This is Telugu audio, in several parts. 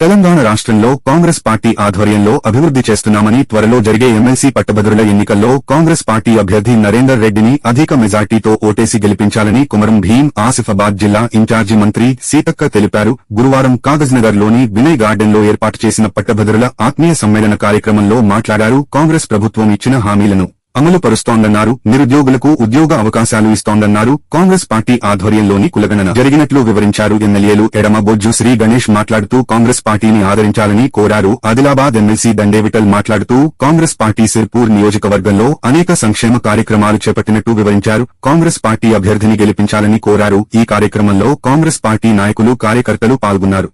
తెలంగాణ రాష్ట్రంలో కాంగ్రెస్ పార్టీ ఆధ్వర్యంలో అభివృద్ధి చేస్తున్నామని త్వరలో జరిగే ఎమ్మెల్సీ పట్టభద్రుల ఎన్నికల్లో కాంగ్రెస్ పార్టీ అభ్యర్థి నరేందర్ రెడ్డిని అధిక మెజార్టీతో ఓటేసి గెలిపించాలని కుమరం భీం ఆసిఫాబాద్ జిల్లా ఇన్ఛార్జి మంత్రి సీతక్క తెలిపారు. గురువారం కాగజ్ నగర్లోని వినయ్ గార్డెన్లో ఏర్పాటు చేసిన పట్టభద్రుల ఆత్మీయ సమ్మేళన కార్యక్రమంలో మాట్లాడారు కాంగ్రెస్ ప్రభుత్వం ఇచ్చిన హామీలను. అమలు పరుస్తోందన్నారు నిరుద్యోగులకు ఉద్యోగ అవకాశాలు ఇస్తోందన్నారు కాంగ్రెస్ పార్టీ ఆధ్వర్యంలోని కులగణన జరిగినట్లు వివరించారు ఎమ్మెల్యేలు ఎడమ బొజ్జు శ్రీ గణేష్ మాట్లాడుతూ కాంగ్రెస్ పార్టీని ఆదరించాలని కోరారు. ఆదిలాబాద్ ఎమ్మెల్సీ దండేవిటల్ మాట్లాడుతూ కాంగ్రెస్ పార్టీ సిర్పూర్ నియోజకవర్గంలో అనేక సంక్షేమ కార్యక్రమాలు చేపట్టినట్టు వివరించారు. కాంగ్రెస్ పార్టీ అభ్యర్థిని గెలిపించాలని కోరారు. ఈ కార్యక్రమంలో కాంగ్రెస్ పార్టీ నాయకులు కార్యకర్తలు పాల్గొన్నారు.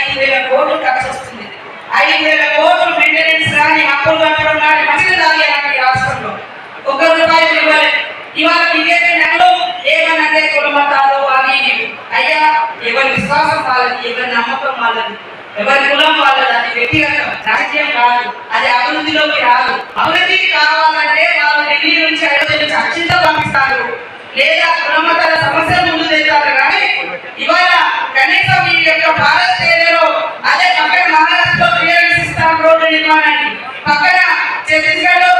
ఐదు వేల కోట్లు ఖర్చు వస్తుంది. ఐదు వేల కోట్లు మెయింటెనెన్స్ కానీ అప్పులు కట్టడం కానీ మంచిది రాలి అలాంటి రాష్ట్రంలో. ఒక్క రూపాయి ఇవ్వలేదు ఇవాళ బీజేపీ నెలలో ఏమనంటే కులమతాలు అని అయ్యా ఎవరి విశ్వాసం వాళ్ళది ఎవరి నమ్మకం వాళ్ళది. ఎవరి కులం వాళ్ళది అది వ్యక్తిగతం రాజ్యం కాదు. అది అభివృద్ధిలోకి రాదు. అభివృద్ధికి కావాలంటే వాళ్ళు ఢిల్లీ నుంచి అయోధ్య నుంచి అత్యంత పంపిస్తారు. లేదా కులమతాల సమస్య ముందు తెచ్చారు కానీ ఇవాళ కనీసం ఈ యొక్క భారతదేశంలో అదే పక్కన మహారాష్ట్రలో త్రీ హండ్రెడ్ సిక్స్ రోడ్డు నిర్మాణాన్ని పక్కన ఛత్తీస్గఢ్లో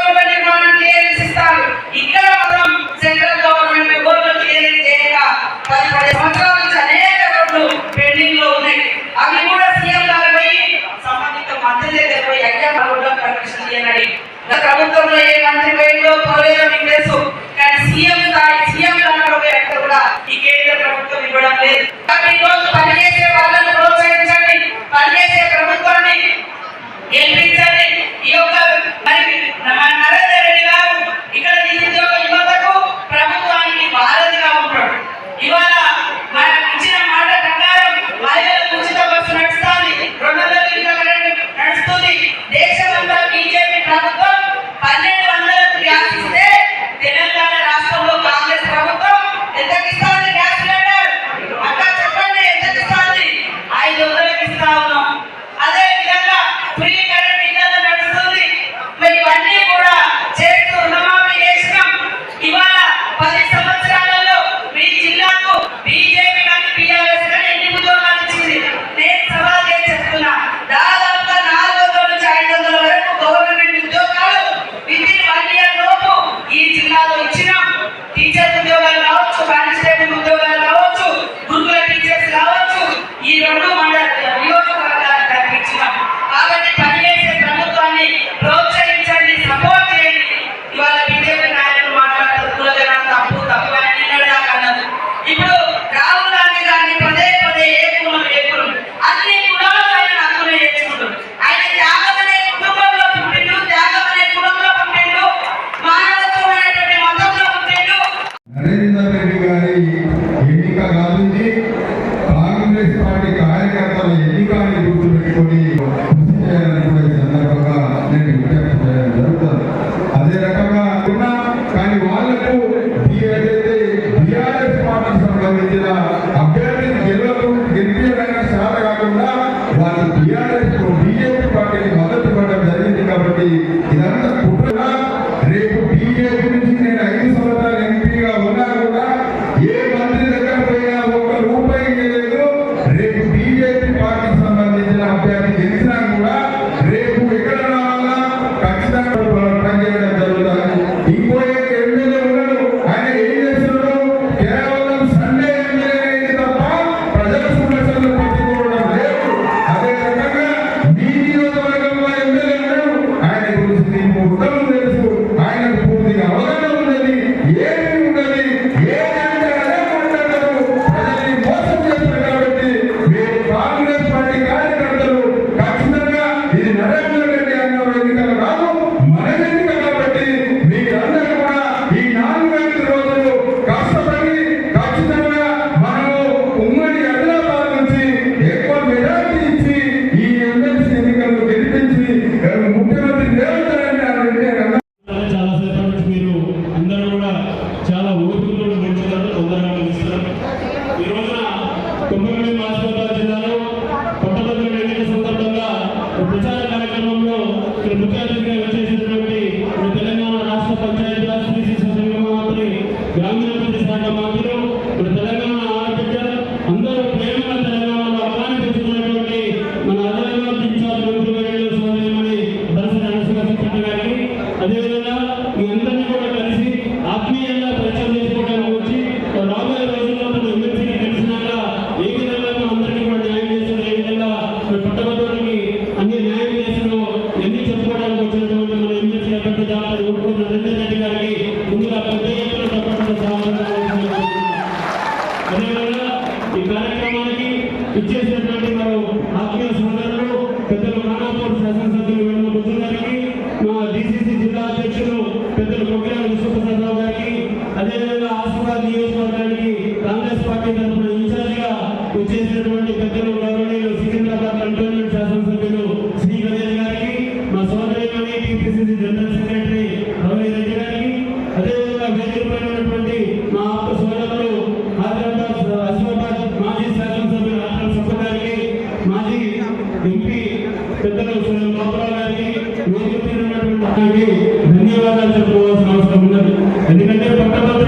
చెప్పవలసిన అవసరం ఉన్నది. ఎందుకంటే పట్టణ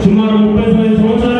주말을 못 뺏어서 혼자